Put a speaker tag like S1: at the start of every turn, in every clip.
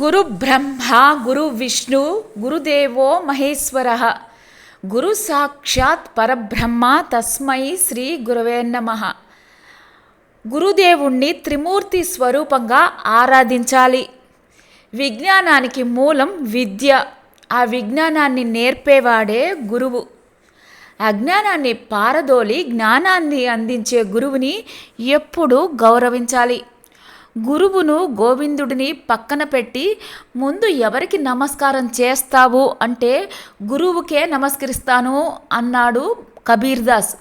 S1: గురు బ్రహ్మ గురు విష్ణు గురుదేవో మహేశ్వర గురు సాక్షాత్ పరబ్రహ్మ తస్మై శ్రీ గురవే నమ గురుదేవుణ్ణి త్రిమూర్తి స్వరూపంగా ఆరాధించాలి విజ్ఞానానికి మూలం విద్య ఆ విజ్ఞానాన్ని నేర్పేవాడే గురువు అజ్ఞానాన్ని పారదోలి జ్ఞానాన్ని అందించే గురువుని ఎప్పుడూ గౌరవించాలి గురువును గోవిందుడిని పక్కన పెట్టి ముందు ఎవరికి నమస్కారం చేస్తావు అంటే గురువుకే నమస్కరిస్తాను అన్నాడు కబీర్దాస్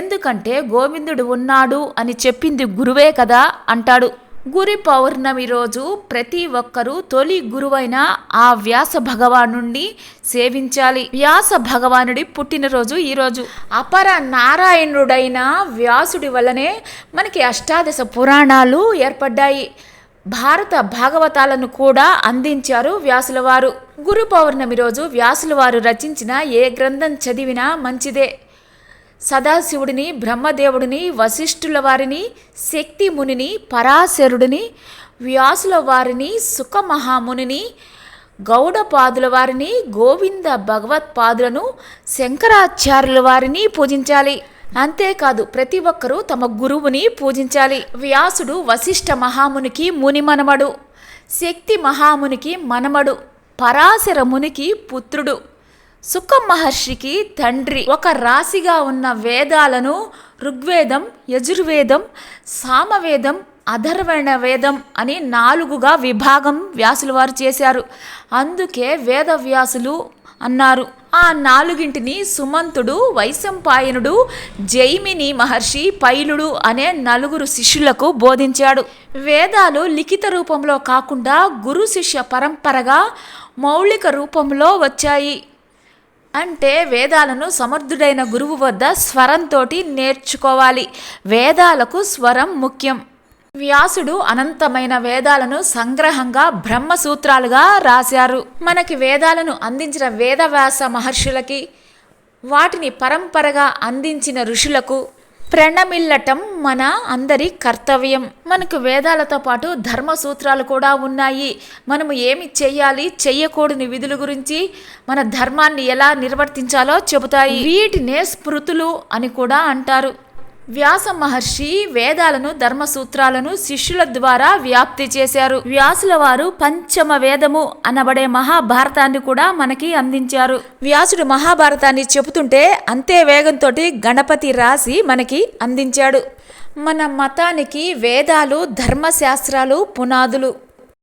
S1: ఎందుకంటే గోవిందుడు ఉన్నాడు అని చెప్పింది గురువే కదా అంటాడు గురి పౌర్ణమి రోజు ప్రతి ఒక్కరూ తొలి గురువైన ఆ వ్యాస భగవానుణ్ణి సేవించాలి వ్యాస భగవానుడి పుట్టినరోజు ఈరోజు అపర నారాయణుడైన వ్యాసుడి వల్లనే మనకి అష్టాదశ పురాణాలు ఏర్పడ్డాయి భారత భాగవతాలను కూడా అందించారు వ్యాసుల వారు గురు పౌర్ణమి రోజు వ్యాసుల వారు రచించిన ఏ గ్రంథం చదివినా మంచిదే సదాశివుడిని బ్రహ్మదేవుడిని వశిష్ఠుల వారిని శక్తి మునిని పరాశరుడిని వ్యాసుల వారిని సుఖమహామునిని గౌడపాదుల వారిని గోవింద భగవత్పాదులను శంకరాచార్యుల వారిని పూజించాలి అంతేకాదు ప్రతి ఒక్కరూ తమ గురువుని పూజించాలి వ్యాసుడు వశిష్ఠ మహామునికి ముని మనమడు శక్తి మహామునికి మనమడు పరాశర మునికి పుత్రుడు సుఖ మహర్షికి తండ్రి ఒక రాశిగా ఉన్న వేదాలను ఋగ్వేదం యజుర్వేదం సామవేదం అధర్వణ వేదం అని నాలుగుగా విభాగం వ్యాసులు వారు చేశారు అందుకే వేద వ్యాసులు అన్నారు ఆ నాలుగింటిని సుమంతుడు వైశంపాయనుడు జైమిని మహర్షి పైలుడు అనే నలుగురు శిష్యులకు బోధించాడు వేదాలు లిఖిత రూపంలో కాకుండా గురు శిష్య పరంపరగా మౌలిక రూపంలో వచ్చాయి అంటే వేదాలను సమర్థుడైన గురువు వద్ద స్వరంతోటి నేర్చుకోవాలి వేదాలకు స్వరం ముఖ్యం వ్యాసుడు అనంతమైన వేదాలను సంగ్రహంగా బ్రహ్మసూత్రాలుగా రాశారు మనకి వేదాలను అందించిన వేదవ్యాస మహర్షులకి వాటిని పరంపరగా అందించిన ఋషులకు ప్రణమిల్లటం మన అందరి కర్తవ్యం మనకు వేదాలతో పాటు ధర్మ సూత్రాలు కూడా ఉన్నాయి మనము ఏమి చేయాలి చెయ్యకూడని విధుల గురించి మన ధర్మాన్ని ఎలా నిర్వర్తించాలో చెబుతాయి వీటినే స్మృతులు అని కూడా అంటారు వ్యాస మహర్షి వేదాలను ధర్మసూత్రాలను శిష్యుల ద్వారా వ్యాప్తి చేశారు వ్యాసుల వారు పంచమ వేదము అనబడే మహాభారతాన్ని కూడా మనకి అందించారు వ్యాసుడు మహాభారతాన్ని చెబుతుంటే అంతే వేగంతో గణపతి రాసి మనకి అందించాడు మన మతానికి వేదాలు ధర్మశాస్త్రాలు పునాదులు